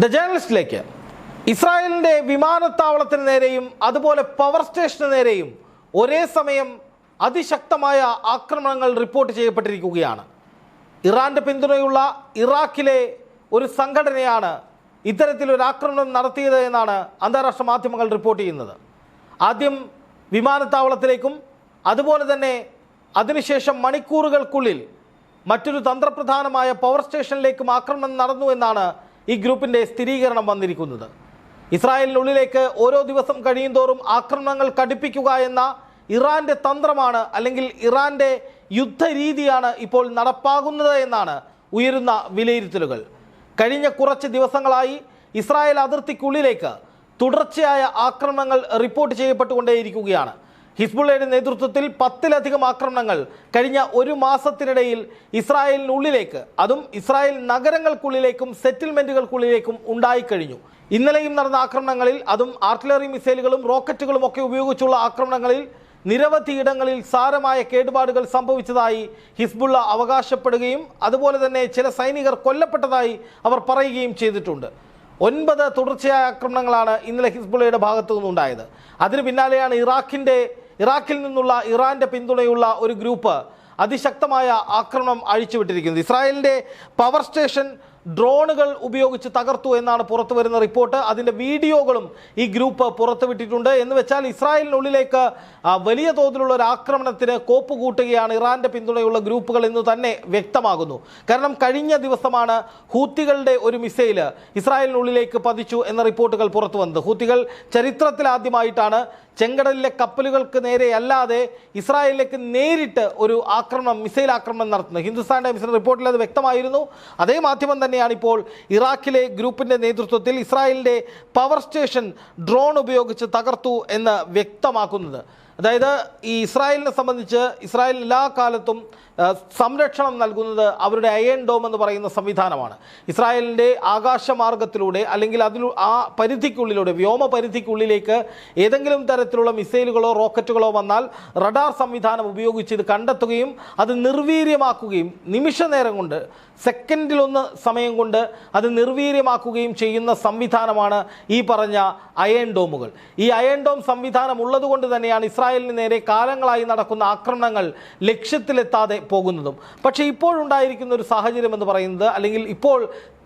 The ജേർണലിസ്റ്റിലേക്ക് ഇസ്രായേലിന്റെ വിമാനത്താവളത്തിന് നേരെയും അതുപോലെ പവർ സ്റ്റേഷന് നേരെയും ഒരേ സമയം അതിശക്തമായ ആക്രമണങ്ങൾ റിപ്പോർട്ട് ചെയ്യപ്പെട്ടിരിക്കുകയാണ്. ഇറാന്റെ പിന്തുണയുള്ള ഇറാഖിലെ ഒരു സംഘടനയാണ് ഇത്തരത്തിലൊരു ആക്രമണം നടത്തിയത് എന്നാണ് അന്താരാഷ്ട്ര മാധ്യമങ്ങൾ റിപ്പോർട്ട് ചെയ്യുന്നത്. ആദ്യം വിമാനത്താവളത്തിലേക്കും അതുപോലെ തന്നെ അതിനുശേഷം മണിക്കൂറുകൾക്കുള്ളിൽ മറ്റൊരു തന്ത്രപ്രധാനമായ പവർ സ്റ്റേഷനിലേക്കും ആക്രമണം നടന്നു എന്നാണ് ഈ ഗ്രൂപ്പിന്റെ സ്ഥിരീകരണം വന്നിരിക്കുന്നത്. ഇസ്രായേലിനുള്ളിലേക്ക് ഓരോ ദിവസം കഴിയുന്തോറും ആക്രമണങ്ങൾ കടുപ്പിക്കുക എന്ന ഇറാന്റെ തന്ത്രമാണ് അല്ലെങ്കിൽ ഇറാന്റെ യുദ്ധരീതിയാണ് ഇപ്പോൾ നടപ്പാകുന്നത് എന്നാണ് ഉയരുന്ന വിലയിരുത്തലുകൾ. കഴിഞ്ഞ കുറച്ച് ദിവസങ്ങളായി ഇസ്രായേൽ അതിർത്തിക്കുള്ളിലേക്ക് തുടർച്ചയായ ആക്രമണങ്ങൾ റിപ്പോർട്ട് ചെയ്യപ്പെട്ടുകൊണ്ടേയിരിക്കുകയാണ്. ഹിസ്ബുള്ളയുടെ നേതൃത്വത്തിൽ പത്തിലധികം ആക്രമണങ്ങൾ കഴിഞ്ഞ ഒരു മാസത്തിനിടയിൽ ഇസ്രായേലിനുള്ളിലേക്ക് അതും ഇസ്രായേൽ നഗരങ്ങൾക്കുള്ളിലേക്കും സെറ്റിൽമെന്റുകൾക്കുള്ളിലേക്കും ഉണ്ടായിക്കഴിഞ്ഞു. ഇന്നലെയും നടന്ന ആക്രമണങ്ങളിൽ അതും ആർട്ടിലറി മിസൈലുകളും റോക്കറ്റുകളും ഒക്കെ ഉപയോഗിച്ചുള്ള ആക്രമണങ്ങളിൽ നിരവധി ഇടങ്ങളിൽ സാരമായ കേടുപാടുകൾ സംഭവിച്ചതായി ഹിസ്ബുള്ള അവകാശപ്പെടുകയും അതുപോലെ തന്നെ ചില സൈനികർ കൊല്ലപ്പെട്ടതായി അവർ പറയുകയും ചെയ്തിട്ടുണ്ട്. ഒൻപത് തുടർച്ചയായ ആക്രമണങ്ങളാണ് ഇന്നലെ ഹിസ്ബുള്ളയുടെ ഭാഗത്തു നിന്നുണ്ടായത് അതിന് പിന്നാലെയാണ് ഇറാഖിന്റെ ഇറാഖിൽ നിന്നുള്ള ഇറാന്റെ പിന്തുണയുള്ള ഒരു ഗ്രൂപ്പ് അതിശക്തമായ ആക്രമണം അഴിച്ചുവിട്ടിരിക്കുന്നത് ഇസ്രായേലിന്റെ പവർ സ്റ്റേഷൻ ഡ്രോണുകൾ ഉപയോഗിച്ച് തകർത്തു എന്നാണ് പുറത്തു വരുന്ന റിപ്പോർട്ട്. അതിന്റെ വീഡിയോകളും ഈ ഗ്രൂപ്പ് പുറത്തുവിട്ടിട്ടുണ്ട്. എന്ന് വെച്ചാൽ ഇസ്രായേലിനുള്ളിലേക്ക് വലിയ തോതിലുള്ള ഒരു ആക്രമണത്തിന് കോപ്പ് കൂട്ടുകയാണ് ഇറാന്റെ പിന്തുണയുള്ള ഗ്രൂപ്പുകൾ എന്ന് തന്നെ വ്യക്തമാകുന്നു. കാരണം കഴിഞ്ഞ ദിവസമാണ് ഹൂത്തികളുടെ ഒരു മിസൈൽ ഇസ്രായേലിനുള്ളിലേക്ക് പതിച്ചു എന്ന റിപ്പോർട്ടുകൾ പുറത്തു വന്നത് ഹൂത്തികൾ ചരിത്രത്തിൽ ആദ്യമായിട്ടാണ് ചെങ്കടലിലെ കപ്പലുകൾക്ക് നേരെ അല്ലാതെ ഇസ്രായേലിലേക്ക് നേരിട്ട് ഒരു ആക്രമണം മിസൈൽ ആക്രമണം നടത്തുന്നത് ഹിന്ദുസ്ഥാൻ ടൈംസിന്റെ റിപ്പോർട്ടിൽ അത് വ്യക്തമായിരുന്നു. അതേ മാധ്യമം തന്നെയാണ് ഇപ്പോൾ ഇറാഖിലെ ഗ്രൂപ്പിന്റെ നേതൃത്വത്തിൽ ഇസ്രായേലിന്റെ പവർ സ്റ്റേഷൻ ഡ്രോൺ ഉപയോഗിച്ച് തകർത്തു എന്ന് വ്യക്തമാക്കുന്നത്. അതായത് ഈ ഇസ്രായേലിനെ സംബന്ധിച്ച് ഇസ്രായേൽ എല്ലാ കാലത്തും സംരക്ഷണം നൽകുന്നത് അവരുടെ അയൺ ഡോം എന്ന് പറയുന്ന സംവിധാനമാണ്. ഇസ്രായേലിന്റെ ആകാശമാർഗത്തിലൂടെ അല്ലെങ്കിൽ അതിൽ ആ പരിധിക്കുള്ളിലൂടെ വ്യോമ പരിധിക്കുള്ളിലേക്ക് ഏതെങ്കിലും തരത്തിലുള്ള മിസൈലുകളോ റോക്കറ്റുകളോ വന്നാൽ റഡാർ സംവിധാനം ഉപയോഗിച്ച് ഇത് കണ്ടെത്തുകയും അത് നിർവീര്യമാക്കുകയും നിമിഷ നേരം കൊണ്ട് സെക്കൻഡിലൊന്ന് സമയം കൊണ്ട് അത് നിർവീര്യമാക്കുകയും ചെയ്യുന്ന സംവിധാനമാണ് ഈ പറഞ്ഞ അയൺ ഡോമുകൾ. ഈ അയൺ ഡോം സംവിധാനം ഉള്ളതുകൊണ്ട് തന്നെയാണ് ഇസ്രായേലിന് നേരെ കാലങ്ങളായി നടക്കുന്ന ആക്രമണങ്ങൾ ലക്ഷ്യത്തിലെത്താതെ പോകുന്നതും. പക്ഷേ ഇപ്പോഴുണ്ടായിരിക്കുന്ന ഒരു സാഹചര്യം എന്ന് പറയുന്നത് അല്ലെങ്കിൽ ഇപ്പോൾ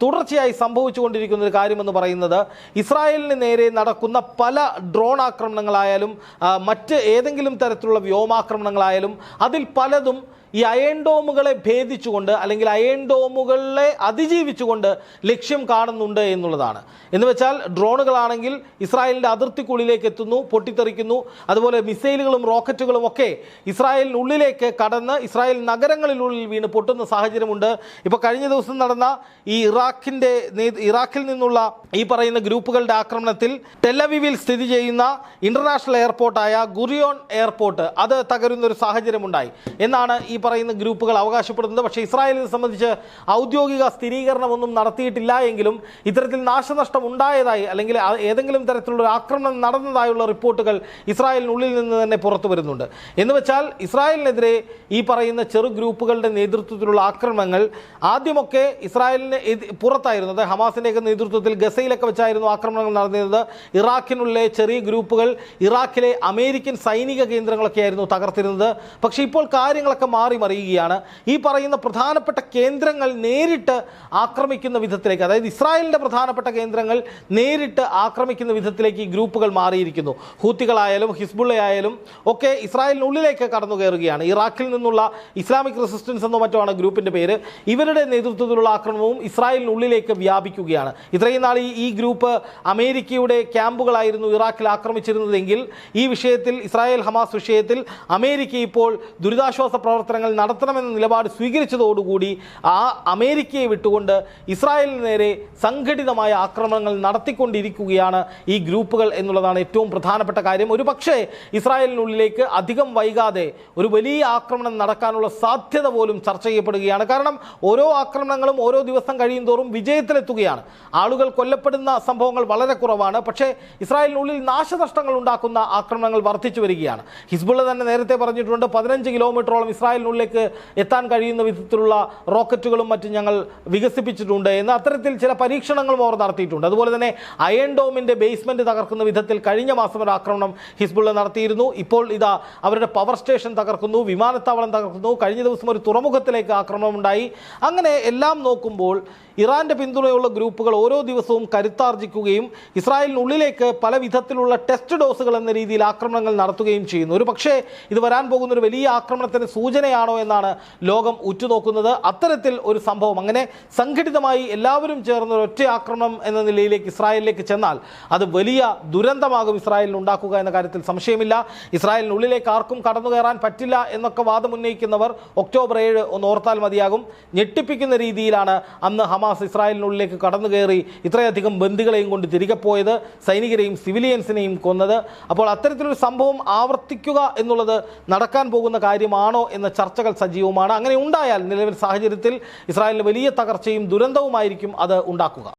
തുടർച്ചയായി സംഭവിച്ചുകൊണ്ടിരിക്കുന്ന ഒരു കാര്യമെന്ന് പറയുന്നത് ഇസ്രായേലിന് നേരെ നടക്കുന്ന പല ഡ്രോൺ ആക്രമണങ്ങളായാലും മറ്റ് ഏതെങ്കിലും തരത്തിലുള്ള വ്യോമാക്രമണങ്ങളായാലും അതിൽ പലതും ഈ അയൺ ഡോമുകളെ ഭേദിച്ചുകൊണ്ട് അല്ലെങ്കിൽ അയൺ ഡോമുകളെ അതിജീവിച്ചുകൊണ്ട് ലക്ഷ്യം കാണുന്നുണ്ട് എന്നുള്ളതാണ്. എന്ന് വെച്ചാൽ ഡ്രോണുകളാണെങ്കിൽ ഇസ്രായേലിന്റെ അതിർത്തിക്കുള്ളിലേക്ക് എത്തുന്നു പൊട്ടിത്തെറിക്കുന്നു. അതുപോലെ മിസൈലുകളും റോക്കറ്റുകളും ഒക്കെ ഇസ്രായേലിനുള്ളിലേക്ക് കടന്ന് ഇസ്രായേൽ നഗരങ്ങളിലുള്ളിൽ വീണ് പൊട്ടുന്ന സാഹചര്യമുണ്ട്. ഇപ്പോൾ കഴിഞ്ഞ ദിവസം നടന്ന ഈ ഇറാഖിന്റെ ഇറാഖിൽ നിന്നുള്ള ഈ പറയുന്ന ഗ്രൂപ്പുകളുടെ ആക്രമണത്തിൽ ടെലവിവിൽ സ്ഥിതി ചെയ്യുന്ന ഇന്റർനാഷണൽ എയർപോർട്ടായ ഗുറിയോൺ എയർപോർട്ട് അത് തകരുന്ന ഒരു സാഹചര്യമുണ്ടായി. എന്നാണ് ഈ പറയുന്ന ഗ്രൂപ്പുകൾ അവകാശപ്പെടുന്നത് പക്ഷേ ഇസ്രായേലിനെ സംബന്ധിച്ച് ഔദ്യോഗിക സ്ഥിരീകരണമൊന്നും നടത്തിയിട്ടില്ല എങ്കിലും ഇത്തരത്തിൽ നാശനഷ്ടം ഉണ്ടായതായി അല്ലെങ്കിൽ ഏതെങ്കിലും തരത്തിലുള്ള ആക്രമണം നടന്നതായുള്ള റിപ്പോർട്ടുകൾ ഇസ്രായേലിനുള്ളിൽ നിന്ന് തന്നെ പുറത്തു വരുന്നുണ്ട്. എന്ന് വെച്ചാൽ ഇസ്രായേലിനെതിരെ ഈ പറയുന്ന ചെറു ഗ്രൂപ്പുകളുടെ നേതൃത്വത്തിലുള്ള ആക്രമണങ്ങൾ ആദ്യമൊക്കെ ഇസ്രായേലിന് പുറത്തായിരുന്നു അത് ഹമാസിന്റെയൊക്കെ നേതൃത്വത്തിൽ ഗസയിലൊക്കെ വെച്ചായിരുന്നു ആക്രമണങ്ങൾ നടന്നിരുന്നത്. ഇറാഖിനുള്ളിലെ ചെറിയ ഗ്രൂപ്പുകൾ ഇറാഖിലെ അമേരിക്കൻ സൈനിക കേന്ദ്രങ്ങളൊക്കെ ആയിരുന്നു തകർത്തിരുന്നത്. പക്ഷേ ഇപ്പോൾ കാര്യങ്ങളൊക്കെ മാറി മറിയുകയാണ് ഈ പറയുന്ന പ്രധാനപ്പെട്ട കേന്ദ്രങ്ങൾ നേരിട്ട് ആക്രമിക്കുന്ന വിധത്തിലേക്ക് അതായത് ഇസ്രായേലിന്റെ പ്രധാനപ്പെട്ട കേന്ദ്രങ്ങൾ നേരിട്ട് ആക്രമിക്കുന്ന വിധത്തിലേക്ക് ഈ ഗ്രൂപ്പുകൾ മാറിയിരിക്കുന്നു. ഹൂത്തികളായാലും ഹിസ്ബുള്ളയായാലും ഒക്കെ ഇസ്രായേലിനുള്ളിലേക്ക് കടന്നു കയറുകയാണ്. ഇറാഖിൽ നിന്നുള്ള ഇസ്ലാമിക് റെസിസ്റ്റൻസ് എന്നോ മറ്റോ ആണ് ഗ്രൂപ്പിന്റെ പേര്. ഇവരുടെ നേതൃത്വത്തിലുള്ള ആക്രമണവും ഇസ്രായേലിനുള്ളിലേക്ക് വ്യാപിക്കുകയാണ്. ഇത്രയും നാൾ ഈ ഗ്രൂപ്പ് അമേരിക്കയുടെ ക്യാമ്പുകളായിരുന്നു ഇറാഖിൽ ആക്രമിച്ചിരുന്നതെങ്കിൽ ഈ വിഷയത്തിൽ ഇസ്രായേൽ ഹമാസ് വിഷയത്തിൽ അമേരിക്ക ഇപ്പോൾ ദുരിതാശ്വാസ പ്രവർത്തനങ്ങൾ നടത്തണമെന്ന നിലപാട് സ്വീകരിച്ചതോടുകൂടി ആ അമേരിക്കയെ വിട്ടുകൊണ്ട് ഇസ്രായേലിന് നേരെ സംഘടിതമായ ആക്രമണങ്ങൾ നടത്തിക്കൊണ്ടിരിക്കുകയാണ് ഈ ഗ്രൂപ്പുകൾ എന്നുള്ളതാണ് ഏറ്റവും പ്രധാനപ്പെട്ട കാര്യം. ഒരു പക്ഷേ ഇസ്രായേലിനുള്ളിലേക്ക് അധികം വൈകാതെ ഒരു വലിയ ആക്രമണം നടക്കാനുള്ള സാധ്യത പോലും ചർച്ച ചെയ്യപ്പെടുകയാണ്. കാരണം ഓരോ ആക്രമണങ്ങളും ഓരോ ദിവസം കഴിയും തോറും വിജയത്തിലെത്തുകയാണ്. ആളുകൾ കൊല്ലപ്പെടുന്ന സംഭവങ്ങൾ വളരെ കുറവാണ്. പക്ഷേ ഇസ്രായേലിനുള്ളിൽ നാശനഷ്ടങ്ങൾ ഉണ്ടാക്കുന്ന ആക്രമണങ്ങൾ വർദ്ധിച്ചു വരികയാണ്. ഹിസ്ബുള്ള തന്നെ നേരത്തെ പറഞ്ഞിട്ടുണ്ട് പതിനഞ്ച് കിലോമീറ്ററോളം ഇസ്രായേലിനുള്ളിൽ ഇസ്രായേലിനുള്ളിലേക്ക് എത്താൻ കഴിയുന്ന വിധത്തിലുള്ള റോക്കറ്റുകളും മറ്റും ഞങ്ങൾ വികസിപ്പിച്ചിട്ടുണ്ട് എന്ന് അത്തരത്തിൽ ചില പരീക്ഷണങ്ങളും അവർ നടത്തിയിട്ടുണ്ട്. അതുപോലെ തന്നെ അയൺ ഡോമിന്റെ ബേസ്മെന്റ് തകർക്കുന്ന വിധത്തിൽ കഴിഞ്ഞ മാസം ഒരു ആക്രമണം ഹിസ്ബുള്ള നടത്തിയിരുന്നു. ഇപ്പോൾ ഇതാ അവരുടെ പവർ സ്റ്റേഷൻ തകർക്കുന്നു വിമാനത്താവളം തകർക്കുന്നു. കഴിഞ്ഞ ദിവസം ഒരു തുറമുഖത്തിലേക്ക് ആക്രമണം ഉണ്ടായി അങ്ങനെ എല്ലാം നോക്കുമ്പോൾ ഇറാന്റെ പിന്തുണയുള്ള ഗ്രൂപ്പുകൾ ഓരോ ദിവസവും കരുത്താർജിക്കുകയും ഇസ്രായേലിനുള്ളിലേക്ക് പല വിധത്തിലുള്ള ടെസ്റ്റ് ഡോസുകൾ എന്ന രീതിയിൽ ആക്രമണങ്ങൾ നടത്തുകയും ചെയ്യുന്നു. ഒരു പക്ഷേ ഇത് വരാൻ പോകുന്ന ഒരു വലിയ ആക്രമണത്തിന് സൂചനയാണോ എന്നാണ് ലോകം ഉറ്റുനോക്കുന്നത്. അത്തരത്തിൽ ഒരു സംഭവം അങ്ങനെ സംഘടിതമായി എല്ലാവരും ചേർന്ന് ഒറ്റ ആക്രമണം എന്ന നിലയിലേക്ക് ഇസ്രായേലിലേക്ക് ചെന്നാൽ അത് വലിയ ദുരന്തമാകും ഇസ്രായേലിന് ഉണ്ടാക്കുക എന്ന കാര്യത്തിൽ സംശയമില്ല. ഇസ്രായേലിനുള്ളിലേക്ക് ആർക്കും കടന്നു കയറാൻ പറ്റില്ല എന്നൊക്കെ വാദം ഉന്നയിക്കുന്നവർ ഒക്ടോബർ ഏഴ് ഒന്ന് ഓർത്താൽ മതിയാകും. ഞെട്ടിപ്പിക്കുന്ന രീതിയിലാണ് അന്ന് ഹമാസ് ഇസ്രായേലിനുള്ളിലേക്ക് കടന്നു കയറി ഇത്രയധികം ബന്ദികളെയും കൊണ്ട് തിരികെ പോയത് സൈനികരെയും സിവിലിയൻസിനെയും കൊന്നത്. അപ്പോൾ അത്തരത്തിലൊരു സംഭവം ആവർത്തിക്കുക എന്നുള്ളത് നടക്കാൻ പോകുന്ന കാര്യമാണോ എന്ന ചർച്ചകൾ സജീവമാണ്. അങ്ങനെ ഉണ്ടായാൽ നിലവിൽ സാഹചര്യത്തിൽ ഇസ്രായേലിന് വലിയ തകർച്ചയും ദുരന്തവുമായിരിക്കും അത് ഉണ്ടാക്കുക.